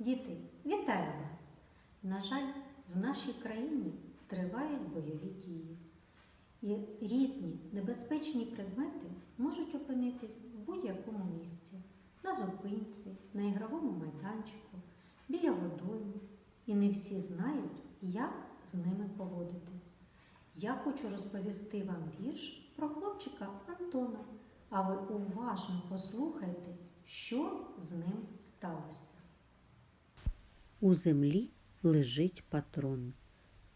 Діти, вітаю вас! На жаль, в нашій країні тривають бойові дії. І різні небезпечні предмети можуть опинитись в будь-якому місці, на зупинці, на ігровому майданчику, біля водойми. І не всі знають, як з ними поводитись. Я хочу розповісти вам вірш про хлопчика Антона, а ви уважно послухайте, що з ним сталося. У землі лежить патрон.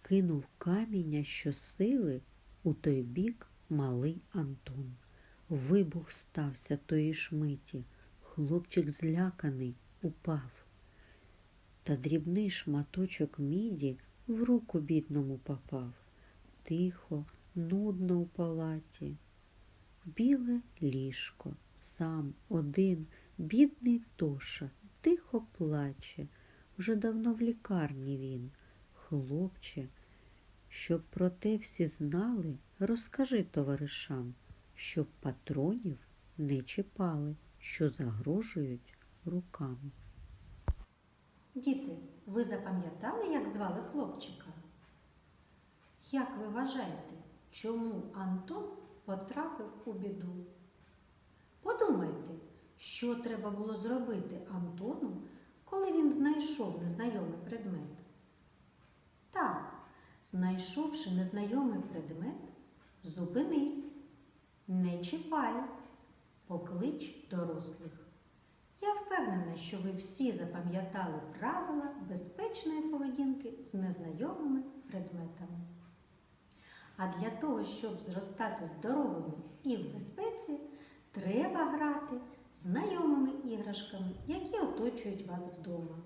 Кинув каміння щосили у той бік малий Антон. Вибух стався тої ж миті. Хлопчик зляканий упав. Та дрібний шматочок міді в руку бідному попав. Тихо, нудно у палаті. Біле ліжко, сам один, бідний Тоша, тихо плаче. Вже давно в лікарні він. Хлопче, щоб про те всі знали, розкажи товаришам, щоб патронів не чіпали, що загрожують рукам. Діти, ви запам'ятали, як звали хлопчика? Як ви вважаєте, чому Антон потрапив у біду? Подумайте, що треба було зробити Антону, знайшов незнайомий предмет. Так, знайшовши незнайомий предмет, зупинись, не чіпай, поклич дорослих. Я впевнена, що ви всі запам'ятали правила безпечної поведінки з незнайомими предметами. А для того, щоб зростати здоровими і в безпеці, треба грати знайомими іграшками, які оточують вас вдома.